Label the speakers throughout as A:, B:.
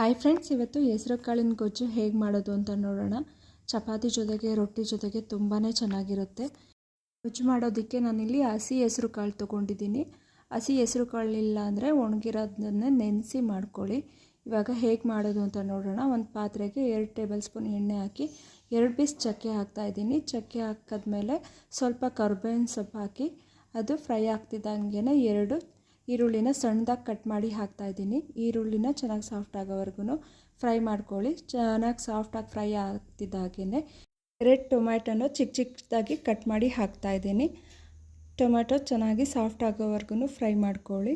A: Hi friends ಇವತ್ತು ಹೆಸರು ಕಾಳಿನ ಗೊಜ್ಜು ಹೇಗೆ ಮಾಡೋದು ಅಂತ ನೋಡೋಣ. ಚಪಾತಿ ಜೊತೆಗೆ, ರೊಟ್ಟಿ ಜೊತೆಗೆ ತುಂಬಾ ಚೆನ್ನಾಗಿರುತ್ತೆ. ಗೊಜ್ಜು ಮಾಡೋದಕ್ಕೆ ನಾನಿಲ್ಲಿ ಹಸಿ ಹೆಸರು ಕಾಳು ತೊಗೊಂಡಿದ್ದೀನಿ. ಹಸಿ ಹೆಸರು ಕಾಳಿಲ್ಲ ಅಂದರೆ ಒಣಗಿರೋದನ್ನೇ ನೆನೆಸಿ ಮಾಡ್ಕೊಳ್ಳಿ. ಇವಾಗ ಹೇಗೆ ಮಾಡೋದು ಅಂತ ನೋಡೋಣ. ಒಂದು ಪಾತ್ರೆಗೆ ಎರಡು ಟೇಬಲ್ ಸ್ಪೂನ್ ಎಣ್ಣೆ ಹಾಕಿ, ಎರಡು ಪೀಸ್ ಚಕ್ಕೆ ಹಾಕ್ತಾಯಿದ್ದೀನಿ ಚಕ್ಕೆ ಹಾಕಿದ್ಮೇಲೆ ಸ್ವಲ್ಪ ಕರ್ಬೇವಿನ ಸೊಪ್ಪು ಹಾಕಿ, ಅದು ಫ್ರೈ ಆಗ್ತಿದ್ದಂಗೆ ಎರಡು ಈರುಳ್ಳಿನ ಸಣ್ಣದಾಗಿ ಕಟ್ ಮಾಡಿ ಹಾಕ್ತಾಯಿದ್ದೀನಿ ಈರುಳ್ಳಿನ ಚೆನ್ನಾಗಿ ಸಾಫ್ಟ್ ಆಗೋವರೆಗೂ ಫ್ರೈ ಮಾಡ್ಕೊಳ್ಳಿ. ಚೆನ್ನಾಗಿ ಸಾಫ್ಟಾಗಿ ಫ್ರೈ ಆಗ್ತಿದ್ದಾಗೇ ರೆಡ್ ಟೊಮ್ಯಾಟೊನ ಚಿಕ್ಕ ಚಿಕ್ಕದಾಗಿ ಕಟ್ ಮಾಡಿ ಹಾಕ್ತಾಯಿದ್ದೀನಿ ಟೊಮ್ಯಾಟೊ ಚೆನ್ನಾಗಿ ಸಾಫ್ಟ್ ಆಗೋವರೆಗೂ ಫ್ರೈ ಮಾಡ್ಕೊಳ್ಳಿ.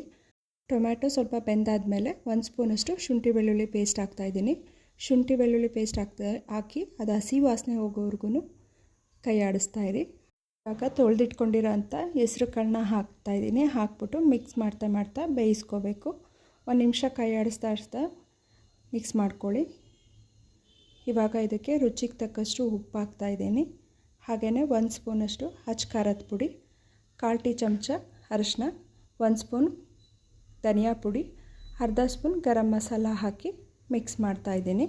A: ಟೊಮ್ಯಾಟೊ ಸ್ವಲ್ಪ ಬೆಂದಾದಮೇಲೆ ಒಂದು ಸ್ಪೂನಷ್ಟು ಶುಂಠಿ ಬೆಳ್ಳುಳ್ಳಿ ಪೇಸ್ಟ್ ಹಾಕ್ತಾಯಿದ್ದೀನಿ ಶುಂಠಿ ಬೆಳ್ಳುಳ್ಳಿ ಪೇಸ್ಟ್ ಹಾಕ್ತಾ ಹಾಕಿ ಅದು ಹಸಿ ವಾಸನೆ ಹೋಗೋವರೆಗೂ ಕೈ ಆಡಿಸ್ತಾಯಿರಿ ಇವಾಗ ತೊಳೆದಿಟ್ಕೊಂಡಿರೋ ಅಂಥ ಹೆಸ್ರು ಕಾಳನ್ನ ಹಾಕ್ತಾಯಿದ್ದೀನಿ ಹಾಕ್ಬಿಟ್ಟು ಮಿಕ್ಸ್ ಮಾಡ್ತಾ ಮಾಡ್ತಾ ಬೇಯಿಸ್ಕೋಬೇಕು. ಒಂದು ನಿಮಿಷ ಕೈ ಆಡಿಸ್ತಾ ಆಡಿಸ್ತಾ ಮಿಕ್ಸ್ ಮಾಡ್ಕೊಳ್ಳಿ. ಇವಾಗ ಇದಕ್ಕೆ ರುಚಿಗೆ ತಕ್ಕಷ್ಟು ಉಪ್ಪು ಹಾಕ್ತಾಯಿದ್ದೀನಿ ಹಾಗೆಯೇ ಒಂದು ಸ್ಪೂನಷ್ಟು ಹಚ್ ಖಾರದ ಪುಡಿ, ಕಾಲು ಟೀ ಚಮಚ ಅರಶಿನ, ಒಂದು ಸ್ಪೂನ್ ಧನಿಯಾ ಪುಡಿ, ಅರ್ಧ ಸ್ಪೂನ್ ಗರಂ ಮಸಾಲ ಹಾಕಿ ಮಿಕ್ಸ್ ಮಾಡ್ತಾಯಿದ್ದೀನಿ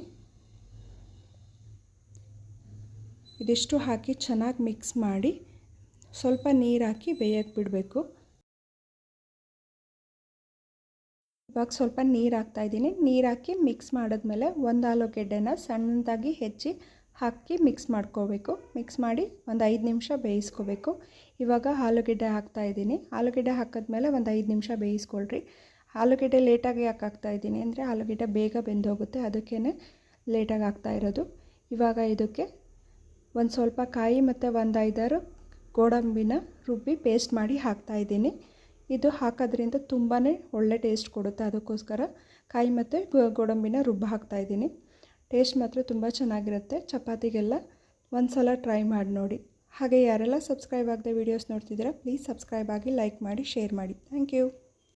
A: ಇದಿಷ್ಟು ಹಾಕಿ ಚೆನ್ನಾಗಿ ಮಿಕ್ಸ್ ಮಾಡಿ ಸ್ವಲ್ಪ ನೀರು ಹಾಕಿ ಬೇಯಕ್ಕೆ ಬಿಡಬೇಕು. ಇವಾಗ ಸ್ವಲ್ಪ ನೀರು ಹಾಕ್ತಾಯಿದ್ದೀನಿ ನೀರು ಹಾಕಿ ಮಿಕ್ಸ್ ಮಾಡಿದ್ಮೇಲೆ ಒಂದು ಆಲೂಗೆಡ್ಡೆನ ಸಣ್ಣದಾಗಿ ಹೆಚ್ಚಿ ಹಾಕಿ ಮಿಕ್ಸ್ ಮಾಡ್ಕೋಬೇಕು. ಮಿಕ್ಸ್ ಮಾಡಿ ಒಂದು ಐದು ನಿಮಿಷ ಬೇಯಿಸ್ಕೋಬೇಕು. ಇವಾಗ ಆಲೂಗೆಡ್ಡೆ ಹಾಕ್ತಾಯಿದ್ದೀನಿ ಆಲೂಗೆಡ್ಡೆ ಹಾಕಿದ್ಮೇಲೆ ಒಂದು ಐದು ನಿಮಿಷ ಬೇಯಿಸ್ಕೊಳ್ರಿ. ಆಲೂಗೆಡ್ಡೆ ಲೇಟಾಗಿ ಯಾಕೆ ಹಾಕ್ತಾಯಿದ್ದೀನಿ ಅಂದರೆ ಆಲೂಗೆಡ್ಡೆ ಬೇಗ ಬೆಂದೋಗುತ್ತೆ. ಅದಕ್ಕೇ ಲೇಟಾಗಿ ಹಾಕ್ತಾ ಇರೋದು. ಇವಾಗ ಇದಕ್ಕೆ ಒಂದು ಸ್ವಲ್ಪ ಕಾಯಿ ಮತ್ತು ಒಂದು ಐದಾರು ಗೋಡಂಬಿನ ರುಬ್ಬಿ ಪೇಸ್ಟ್ ಮಾಡಿ ಹಾಕ್ತಾಯಿದ್ದೀನಿ ಇದು ಹಾಕೋದ್ರಿಂದ ತುಂಬಾ ಒಳ್ಳೆ ಟೇಸ್ಟ್ ಕೊಡುತ್ತೆ ಅದಕ್ಕೋಸ್ಕರ. ಕಾಯಿ ಮತ್ತು ಗೋಡಂಬಿನ ರುಬ್ಬ ಹಾಕ್ತಾಯಿದ್ದೀನಿ ಟೇಸ್ಟ್ ಮಾತ್ರ ತುಂಬ ಚೆನ್ನಾಗಿರುತ್ತೆ. ಚಪಾತಿಗೆಲ್ಲ ಒಂದು ಸಲ ಟ್ರೈ ಮಾಡಿ ನೋಡಿ. ಹಾಗೆ ಯಾರೆಲ್ಲ ಸಬ್ಸ್ಕ್ರೈಬ್ ಆಗದೆ ವೀಡಿಯೋಸ್ ನೋಡ್ತಿದ್ದೀರಾ ಪ್ಲೀಸ್ ಸಬ್ಸ್ಕ್ರೈಬ್ ಆಗಿ ಲೈಕ್ ಮಾಡಿ ಶೇರ್ ಮಾಡಿ. Thank you